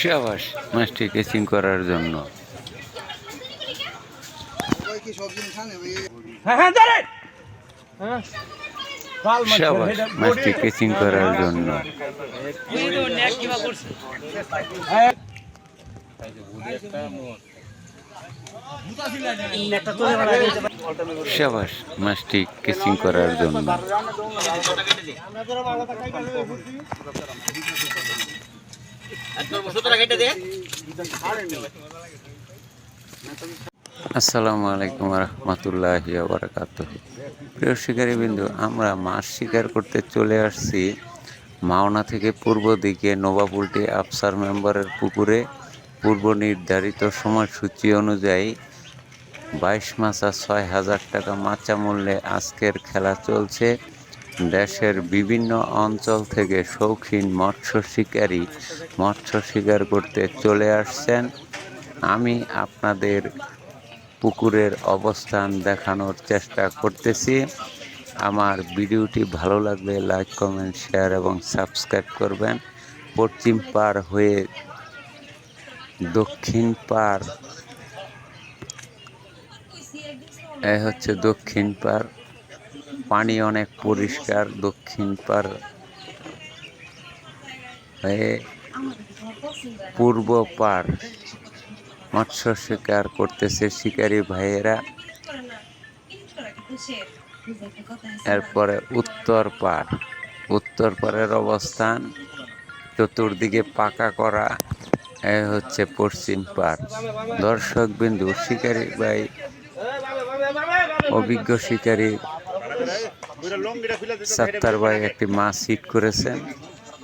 সাবাস মাছটি কেচিং করার জন্য। হ্যাঁ হ্যাঁ হ্যাঁ। কাল মাছ সাবাস মাছটি কেচিং করার জন্য। সাবাস মাছটি কেচিং করার জন্য। আসসালামু আলাইকুম রহমতুল্লাহ বারাকাত প্রিয় শিকারী বিন্দু আমরা মাছ শিকার করতে চলে আসছি মাওনা থেকে পূর্ব দিকে নোবাপুলটি আফসার মেম্বারের পুকুরে। পূর্ব নির্ধারিত সময়সূচি অনুযায়ী বাইশ মাসা ছয় হাজার টাকা মাচা মূল্যে আজকের খেলা চলছে। দেশের বিভিন্ন অঞ্চল থেকে শৌখিন মৎস্য শিকারী মৎস্য শিকার করতে চলে আসছেন। আমি আপনাদের পুকুরের অবস্থান দেখানোর চেষ্টা করতেছি। আমার ভিডিওটি ভালো লাগলে লাইক, কমেন্ট, শেয়ার এবং সাবস্ক্রাইব করবেন। পশ্চিম পার হয়ে দক্ষিণ পার, এ হচ্ছে দক্ষিণ পার। পানি অনেক পরিষ্কার, দক্ষিণ পার হয়ে পূর্ব পার মৎস্য শিকার করতেছে শিকারী ভাইয়েরা। এরপরে উত্তর পার, উত্তর পারের অবস্থান চতুর্দিকে পাকা করা, এ হচ্ছে পশ্চিম পার। দর্শক বিন্দু শিকারী ভাই, অভিজ্ঞ শিকারী সাত্তার ভাই একটি মাছ হিট করেছেন।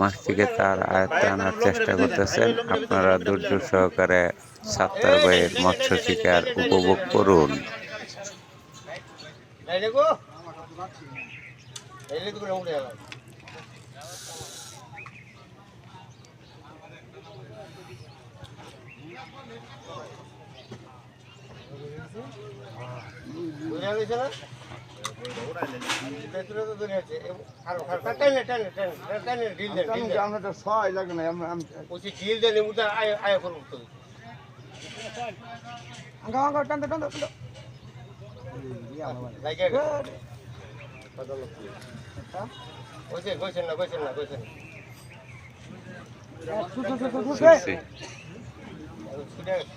মাছটিকে তার আয়ত্তে আনার চেষ্টা করতেছেন। আপনারা ধৈর্য সহকারে সাত্তার ভাইয়ের মৎস্য শিকার উপভোগ করুন। কইছেন না কইছেন না কইছেন না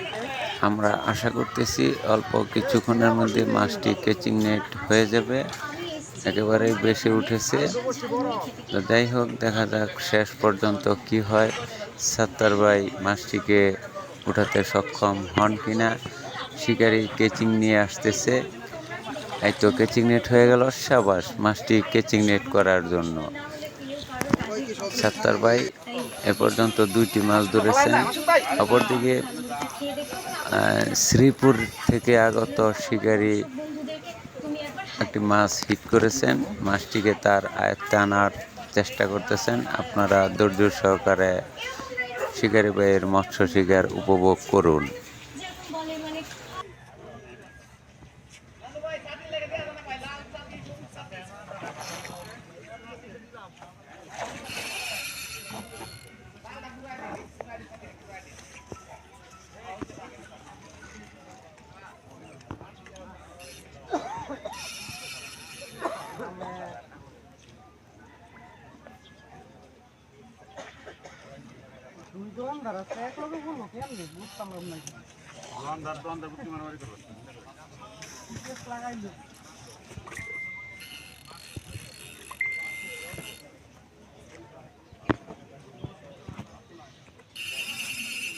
আমরা আশা করতেছি অল্প কিছুক্ষণের মধ্যে মাছটি কেচিং নেট হয়ে যাবে। একেবারেই বেশি উঠেছে। তো যাই হোক, দেখা যাক শেষ পর্যন্ত কি হয়। সাত্তার ভাই মাছটিকে উঠাতে সক্ষম হন কিনা? শিকারি কেচিং নিয়ে আসতেছে। এই তো কেচিং নেট হয়ে গেল সাবাস মাছটি কেচিং নেট করার জন্য। সাত্তার ভাই, এ পর্যন্ত দুইটি মাছ ধরেছেন। অপরদিকে শ্রীপুর থেকে আগত শিকারি একটি মাছ হিট করেছেন। মাছটিকে তার আয়ত্তে আনার চেষ্টা করতেছেন। আপনারা ধৈর্য সহকারে শিকারী ভাইয়ের মৎস্য শিকার উপভোগ করুন।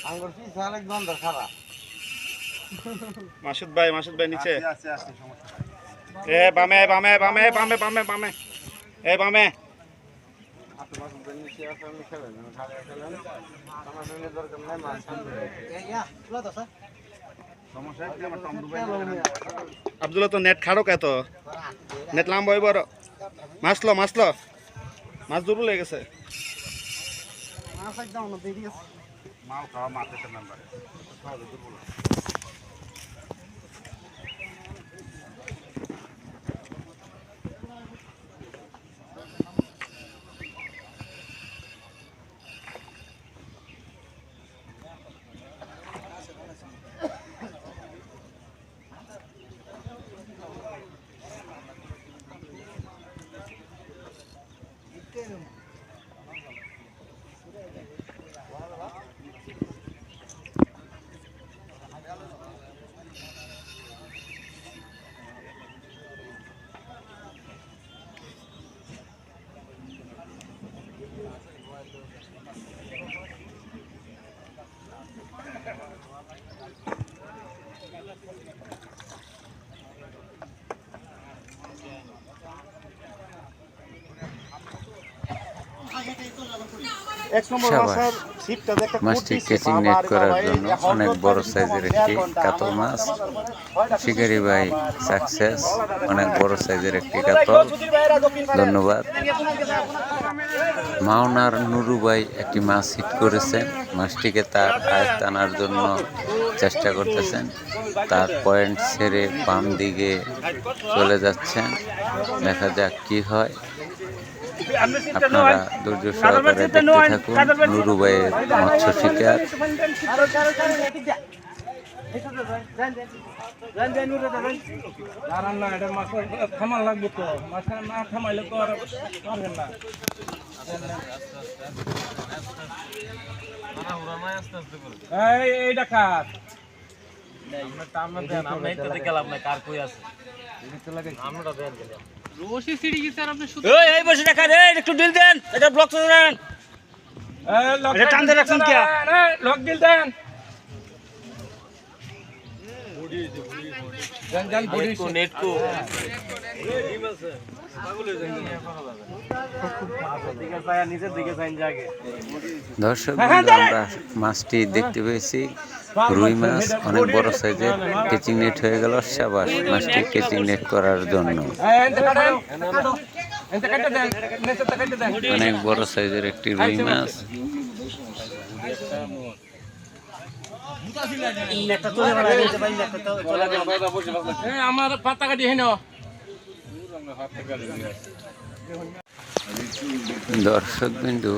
আঙ্গুর কি সালে গন্ধ খারাপ। মাসুদ ভাই মাসুদ ভাই নিচে। এ বামে বামে বামে বামে বামে বামে। এ বামে। আব্দুল্লাহ তো নেট খাড়ো এত। নেট লাম্বা হইব আর। মাছলো মাছলো। মাছ দূর লেগে গেছে। মাল খাওয়া মাছের নাম্বারে। মাছটি net রে করার জন্য অনেক বড় সাইজের একটি কাতল মাছ। শিকারি ভাই সাকসেস অনেক বড় সাইজের একটি কাতল। ধন্যবাদ। মাওনার নুরু ভাই একটি মাছ হিট করেছেন মাছটিকে তার আয় টানার জন্য চেষ্টা করতেছেন। তার পয়েন্ট ছেড়ে বাম দিকে চলে যাচ্ছেন। দেখা যাক কি হয়। আপনারা ধৈর্য সহকারে দেখতে থাকুন নুরু ভাইয়ের মৎস্য শিকার। মাছ থামার লাগবে তো। মাছ না থামাইলে তো এই বসে দেখা রে একটু ডিল দেন এটা ব্লক করে দেন। এই, লক এটা টান দিয়ে রাখছেন কে? লক দিল দেন। দেন, দেন, বড়ি নেটকো দর্শক আমরা মাছটি দেখতে পেয়েছি। রুই মাছ অনেক বড় সাইজের কেচিং নেট হয়ে গেল সাবাস মাছটি কেচিং নেট করার জন্য। অনেক বড় সাইজের একটি রুই মাছ। আমার পাতা কাটি হেন দর্শক বিন্দু,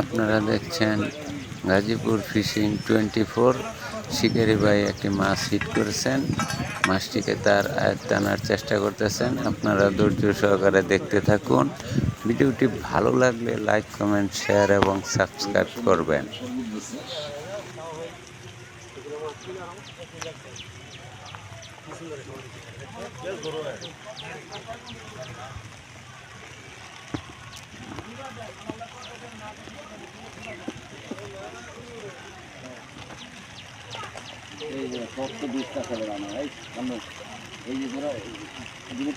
আপনারা দেখছেন গাজীপুর ফিশিং টোয়েন্টি ফোর। শিকারি ভাই একটি মাছ হিট করেছেন। মাছটিকে তার আয়াত টানার চেষ্টা করতেছেন। আপনারা ধৈর্য সহকারে দেখতে থাকুন। ভিডিওটি ভালো লাগলে লাইক, কমেন্ট, শেয়ার এবং সাবস্ক্রাইব করবেন। এই যে শক্ত বিষটা ফেলে রান্না এই অন্য এই যে ধরো জিনিস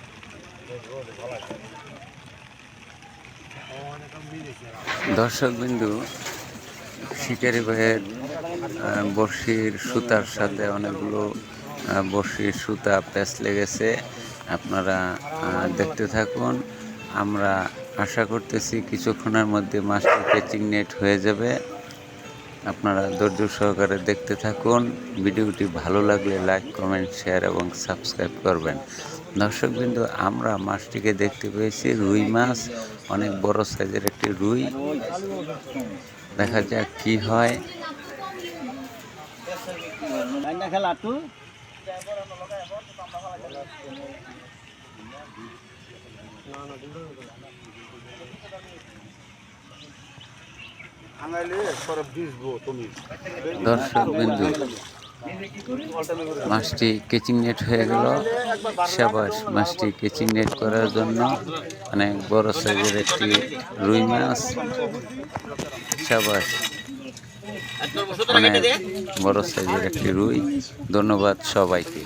দর্শক বিন্দু শিকারি ভাইয়ের বড়শির সুতার সাথে অনেকগুলো বড়শির সুতা প্যাচ লেগেছে। আপনারা দেখতে থাকুন। আমরা আশা করতেছি কিছুক্ষণের মধ্যে মাছটি ক্যাচিং নেট হয়ে যাবে। আপনারা ধৈর্য সহকারে দেখতে থাকুন। ভিডিওটি ভালো লাগলে লাইক কমেন্ট শেয়ার এবং সাবস্ক্রাইব করবেন। দর্শকবৃন্দু আমরা মাছটিকে দেখতে পেয়েছি রুই মাছ অনেক বড় সাইজের একটি রুই। দেখা যাক কি হয়। দর্শক বিন্দু মাছটি কেচিং নেট হয়ে গেল। সাবাস মাছটি কেচিং নেট করার জন্য অনেক বড় সাইজের একটি রুই মাছ। সাবাস অনেক বড় সাইজের একটি রুই। ধন্যবাদ সবাইকে।